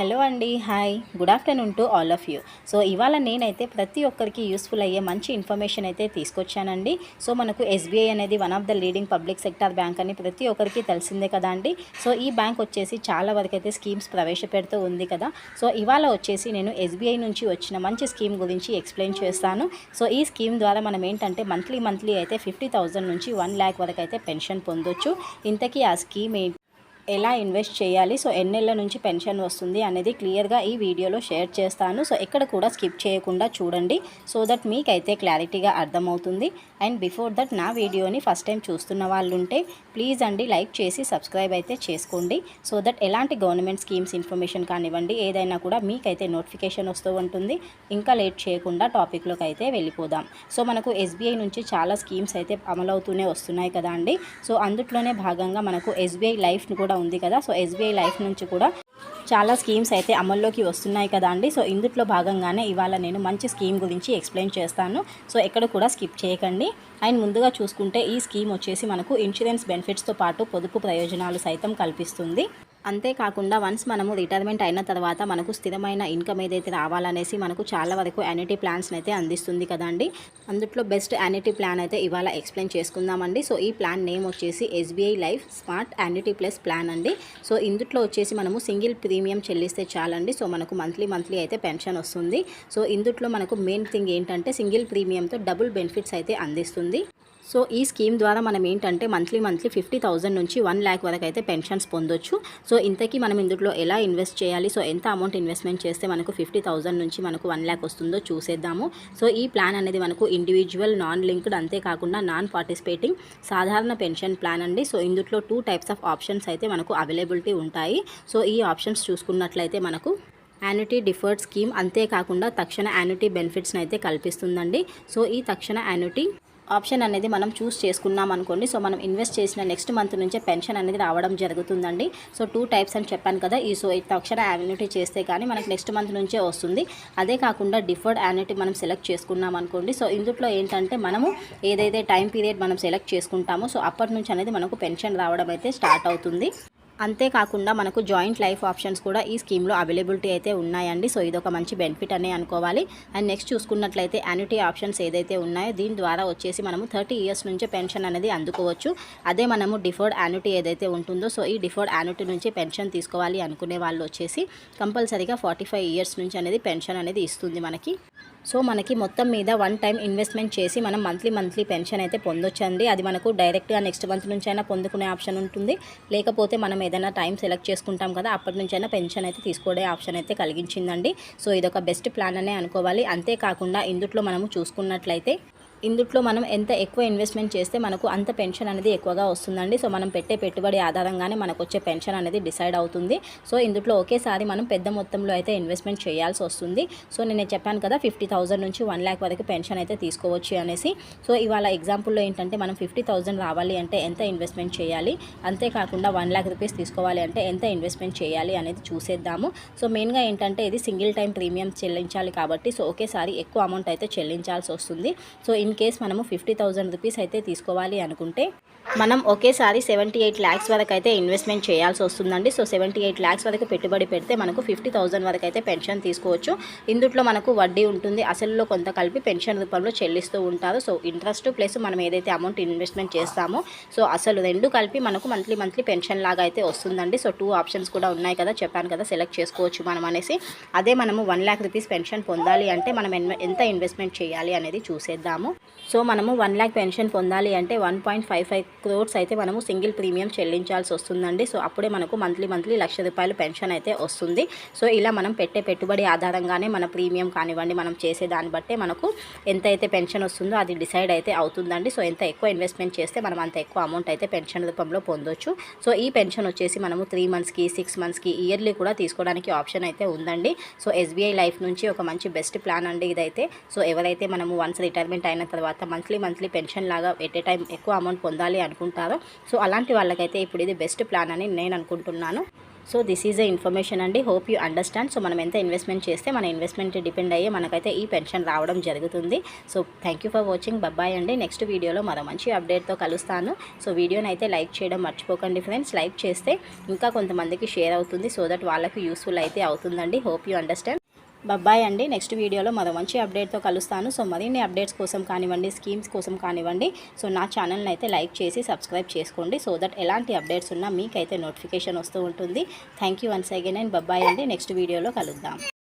Hello అండి hi. Good afternoon to all of you. So ఇవాళ నేనైతే ప్రతి ఒక్కరికి యూస్ఫుల్ అయ్యే మంచి ఇన్ఫర్మేషన్ అయితే తీసుకొచ్చానండి. సో మనకు ఎస్బీఐ అనేది one of the leading public sector bank అని ప్రతి ఒక్కరికి తెలిసిందే కదా అండి. సో ఈ బ్యాంక్ వచ్చేసి చాలా వరకు అయితే స్కీమ్స్ ప్రవేశపెడుతూ ఉంది కదా. సో ఇవాళ వచ్చేసి నేను ఎస్బీఐ నుంచి వచ్చిన మంచి స్కీమ్ గురించి ఎక్స్ప్లెయిన్ చేస్తాను. సో ఈ స్కీమ్ ద్వారా మనం ఏంటంటే మంత్లీ మంత్లీ అయితే ఫిఫ్టీ థౌజండ్ నుంచి వన్ ల్యాక్ వరకు అయితే పెన్షన్ పొందొచ్చు. ఇంతకీ ఆ స్కీమ్ ఏంటి? ఎలా ఇన్వెస్ట్ చేయాలి? సో ఎన్నెళ్ళ నుంచి పెన్షన్ వస్తుంది అనేది క్లియర్గా ఈ వీడియోలో షేర్ చేస్తాను. సో ఎక్కడ కూడా స్కిప్ చేయకుండా చూడండి. సో దట్ మీకైతే క్లారిటీగా అర్థమవుతుంది. అండ్ బిఫోర్ దట్ నా వీడియోని ఫస్ట్ టైం చూస్తున్న వాళ్ళు ఉంటే ప్లీజ్ అండి లైక్ చేసి సబ్స్క్రైబ్ అయితే చేసుకోండి. సో దట్ ఎలాంటి గవర్నమెంట్ స్కీమ్స్ ఇన్ఫర్మేషన్ కానివ్వండి ఏదైనా కూడా మీకైతే నోటిఫికేషన్ వస్తూ ఉంటుంది. ఇంకా లేట్ చేయకుండా టాపిక్లోకి అయితే వెళ్ళిపోదాం. సో మనకు ఎస్బీఐ నుంచి చాలా స్కీమ్స్ అయితే అమలవుతూనే వస్తున్నాయి కదా అండి. సో అందుట్లోనే భాగంగా మనకు ఎస్బీఐ లైఫ్ కూడా ఉంది కదా. సో ఎస్బీఐ లైఫ్ నుంచి కూడా చాలా స్కీమ్స్ అయితే అమల్లోకి వస్తున్నాయి కదా అండి. సో ఇందుట్లో భాగంగానే ఇవాళ నేను మంచి స్కీమ్ గురించి ఎక్స్ప్లెయిన్ చేస్తాను. సో ఎక్కడ కూడా స్కిప్ చేయకండి. అండ్ ముందుగా చూసుకుంటే ఈ స్కీమ్ వచ్చేసి మనకు ఇన్సూరెన్స్ బెనిఫిట్స్తో పాటు పొదుపు ప్రయోజనాలు సైతం కల్పిస్తుంది. అంతేకాకుండా వన్స్ మనము రిటైర్మెంట్ అయిన తర్వాత మనకు స్థిరమైన ఇన్కమ్ ఏదైతే రావాలనేసి మనకు చాలా వరకు యానిటీ ప్లాన్స్ని అయితే అందిస్తుంది కదండి. అందుట్లో బెస్ట్ యానిటీ ప్లాన్ అయితే ఇవాళ ఎక్స్ప్లెయిన్ చేసుకుందామండి. సో ఈ ప్లాన్ నేమ్ వచ్చేసి SBI life smart annuity plus plan అండి. సో ఇందుట్లో వచ్చేసి మనము సింగిల్ ప్రీమియం చెల్లిస్తే చాలండి. సో మనకు మంత్లీ మంత్లీ అయితే పెన్షన్ వస్తుంది. సో ఇందుట్లో మనకు మెయిన్ థింగ్ ఏంటంటే సింగిల్ ప్రీమియంతో డబుల్ బెనిఫిట్స్ అయితే అందిస్తుంది. సో ఈ స్కీమ్ ద్వారా మనం ఏంటంటే మంత్లీ మంత్లీ ఫిఫ్టీ థౌజండ్ నుంచి వన్ ల్యాక్ వరకు అయితే పెన్షన్స్ పొందొచ్చు. సో ఇంతకీ మనం ఇందులో ఎలా ఇన్వెస్ట్ చేయాలి? సో ఎంత అమౌంట్ ఇన్వెస్ట్మెంట్ చేస్తే మనకు ఫిఫ్టీ థౌజండ్ నుంచి మనకు వన్ ల్యాక్ వస్తుందో చూసేద్దాము. సో ఈ ప్లాన్ అనేది మనకు ఇండివిజువల్ నాన్ లింక్డ్ అంతేకాకుండా నాన్ పార్టిసిపేటింగ్ సాధారణ పెన్షన్ ప్లాన్ అండి. సో ఇందులో టూ టైప్స్ ఆఫ్ ఆప్షన్స్ అయితే మనకు అవైలబిలిటీ ఉంటాయి. సో ఈ ఆప్షన్స్ చూసుకున్నట్లయితే మనకు యాన్యుటీ డిఫర్డ్ స్కీమ్ అంతేకాకుండా తక్షణ యాన్యుటీ బెనిఫిట్స్ని అయితే కల్పిస్తుందండి. సో ఈ తక్షణ యాన్యుటీ ఆప్షన్ అనేది మనం చూస్ చేసుకున్నాం అనుకోండి. సో మనం ఇన్వెస్ట్ చేసిన నెక్స్ట్ మంత్ నుంచే పెన్షన్ అనేది రావడం జరుగుతుందండి. సో టూ టైప్స్ అని చెప్పాను కదా. ఈ సో తక్షణ యాన్యుటీ చేస్తే కానీ మనకి నెక్స్ట్ మంత్ నుంచే వస్తుంది. అదే కాకుండా డిఫర్డ్ యాన్యుటీ మనం సెలెక్ట్ చేసుకున్నాం అనుకోండి. సో ఇందులో ఏంటంటే మనము ఏదైతే టైం పీరియడ్ మనం సెలెక్ట్ చేసుకుంటామో సో అప్పటి నుంచి అనేది మనకు పెన్షన్ రావడం అయితే స్టార్ట్ అవుతుంది. అంతేకాకుండా మనకు జాయింట్ లైఫ్ ఆప్షన్స్ కూడా ఈ స్కీమ్లో అవైలబిలిటీ అయితే ఉన్నాయండి. సో ఇది ఒక మంచి బెనిఫిట్ అనే అనుకోవాలి. అండ్ నెక్స్ట్ చూసుకున్నట్లయితే యాన్యుటీ ఆప్షన్స్ ఏదైతే ఉన్నాయో దీని ద్వారా వచ్చేసి మనము థర్టీ ఇయర్స్ నుంచే పెన్షన్ అనేది అందుకోవచ్చు. అదే మనము డిఫర్డ్ యాన్యుటీ ఏదైతే ఉంటుందో సో ఈ డిఫర్డ్ యాన్యుటీ నుంచి పెన్షన్ తీసుకోవాలి అనుకునే వాళ్ళు వచ్చేసి కంపల్సరీగా ఫార్టీ ఫైవ్ ఇయర్స్ నుంచి అనేది పెన్షన్ అనేది ఇస్తుంది మనకి. సో మనకి మొత్తం మీద వన్ టైం ఇన్వెస్ట్మెంట్ చేసి మనం మంత్లీ మంత్లీ పెన్షన్ అయితే పొందొచ్చండి. అది మనకు డైరెక్ట్గా నెక్స్ట్ మంత్ నుంచి అయినా పొందుకునే ఆప్షన్ ఉంటుంది. లేకపోతే మనం ఏదైనా టైం సెలెక్ట్ చేసుకుంటాం కదా అప్పటి నుంచి అయినా పెన్షన్ అయితే తీసుకునే ఆప్షన్ అయితే కలిగించిందండి. సో ఇదొక బెస్ట్ ప్లాన్ అనే అనుకోవాలి. అంతేకాకుండా ఇందుట్లో మనము చూసుకున్నట్లయితే ఇందుట్లో మనం ఎంత ఎక్కువ ఇన్వెస్ట్మెంట్ చేస్తే మనకు అంత పెన్షన్ అనేది ఎక్కువగా వస్తుందండి. సో మనం పెట్టే పెట్టుబడి ఆధారంగానే మనకు వచ్చే పెన్షన్ అనేది డిసైడ్ అవుతుంది. సో ఇందులో ఒకేసారి మనం పెద్ద మొత్తంలో అయితే ఇన్వెస్ట్మెంట్ చేయాల్సి వస్తుంది. సో నేను చెప్పాను కదా ఫిఫ్టీ థౌసండ్ నుంచి వన్ ల్యాక్ వరకు పెన్షన్ అయితే తీసుకోవచ్చు అనేసి. సో ఇవాళ ఎగ్జాంపుల్లో ఏంటంటే మనం ఫిఫ్టీ థౌసండ్ రావాలి అంటే ఎంత ఇన్వెస్ట్మెంట్ చేయాలి? అంతేకాకుండా వన్ ల్యాక్ రూపీస్ తీసుకోవాలి అంటే ఎంత ఇన్వెస్ట్మెంట్ చేయాలి అనేది చూసేద్దాము. సో మెయిన్గా ఏంటంటే ఇది సింగిల్ టైం ప్రీమియం చెల్లించాలి కాబట్టి సో ఒకేసారి ఎక్కువ అమౌంట్ అయితే చెల్లించాల్సి వస్తుంది. సో ఇన్ ఇన్ కేస్ మనము ఫిఫ్టీ థౌజండ్ రూపీస్ అయితే తీసుకోవాలి అనుకుంటే మనం ఒకేసారి సెవెంటీ ఎయిట్ ల్యాక్స్ వరకు అయితే ఇన్వెస్ట్మెంట్ చేయాల్సి వస్తుందండి. సో సెవెంటీ ఎయిట్ ల్యాక్స్ వరకు పెట్టుబడి పెడితే మనకు ఫిఫ్టీ థౌజండ్ వరకు అయితే పెన్షన్ తీసుకోవచ్చు. ఇందుట్లో మనకు వడ్డీ ఉంటుంది. అసలులో కొంత కలిపి పెన్షన్ రూపంలో చెల్లిస్తూ ఉంటారు. సో ఇంట్రెస్ట్ ప్లస్ మనం ఏదైతే అమౌంట్ ఇన్వెస్ట్మెంట్ చేస్తామో సో అసలు రెండు కలిపి మనకు మంత్లీ మంత్లీ పెన్షన్ లాగా అయితే వస్తుందండి. సో టూ ఆప్షన్స్ కూడా ఉన్నాయి కదా చెప్పాను కదా సెలెక్ట్ చేసుకోవచ్చు మనం అనేసి. అదే మనము వన్ ల్యాక్ రూపీస్ పెన్షన్ పొందాలి అంటే మనం ఎన్- ఎంత ఇన్వెస్ట్మెంట్ చేయాలి అనేది చూసేద్దాము. సో మనము వన్ ల్యాక్ పెన్షన్ పొందాలి అంటే one point five five crores అయితే మనము సింగిల్ ప్రీమియం చెల్లించాల్సి వస్తుందండి. సో అప్పుడే మనకు మంత్లీ మంత్లీ లక్ష రూపాయలు పెన్షన్ అయితే వస్తుంది. సో ఇలా మనం పెట్టే పెట్టుబడి ఆధారంగానే మన ప్రీమియం కానివ్వండి మనం చేసే దాన్ని బట్టే మనకు ఎంత అయితే పెన్షన్ వస్తుందో అది డిసైడ్ అయితే అవుతుందండి. సో ఎంత ఎక్కువ ఇన్వెస్ట్మెంట్ చేస్తే మనం అంత ఎక్కువ అమౌంట్ అయితే పెన్షన్ రూపంలో పొందొచ్చు. సో ఈ పెన్షన్ వచ్చేసి మనము త్రీ మంత్స్కి సిక్స్ మంత్స్కి ఇయర్లీ కూడా తీసుకోవడానికి ఆప్షన్ అయితే ఉందండి. సో ఎస్బీఐ లైఫ్ నుంచి ఒక మంచి బెస్ట్ ప్లాన్ అండి ఇదైతే. సో ఎవరైతే మనము వన్స్ రిటైర్మెంట్ అయిన తర్వాత మంత్లీ మంత్లీ పెన్షన్ లాగా ఎట్ ఏ టైం ఎక్కువ అమౌంట్ పొందాలి అనుకుంటారో. సో అలాంటి వాళ్ళకైతే ఇప్పుడు ఇది బెస్ట్ ప్లాన్ అని నేను అనుకుంటున్నాను. So this is a information అండి. హోప్ యూ అండర్స్టాండ్ సో మనం ఎంత ఇన్వెస్ట్మెంట్ చేస్తే మన ఇన్వెస్ట్మెంట్ డిపెండ్ అయ్యి మనకైతే ఈ పెన్షన్ రావడం జరుగుతుంది. So thank you for watching bye bye అండి. నెక్స్ట్ వీడియోలో మరో మంచి అప్డేట్తో కలుస్తాను. సో వీడియోని అయితే లైక్ చేయడం మర్చిపోకండి ఫ్రెండ్స్ లైక్ చేస్తే ఇంకా కొంతమందికి షేర్ అవుతుంది. సో దట్ వాళ్ళకి యూస్ఫుల్ అయితే అవుతుందండి. హోప్ యూ అండర్స్టాండ్ బాయ్ అండి. నెక్స్ట్ వీడియోలో మరో మంచి అప్డేట్తో కలుస్తాను. సో మరిన్ని అప్డేట్స్ కోసం కానివ్వండి స్కీమ్స్ కోసం కానివ్వండి. సో నా ఛానల్ని అయితే లైక్ చేసి సబ్స్క్రైబ్ చేసుకోండి. సో దట్ ఎలాంటి అప్డేట్స్ ఉన్నా మీకైతే నోటిఫికేషన్ వస్తూ ఉంటుంది. Thank you once again and bye bye అండి. నెక్స్ట్ వీడియోలో కలుద్దాం.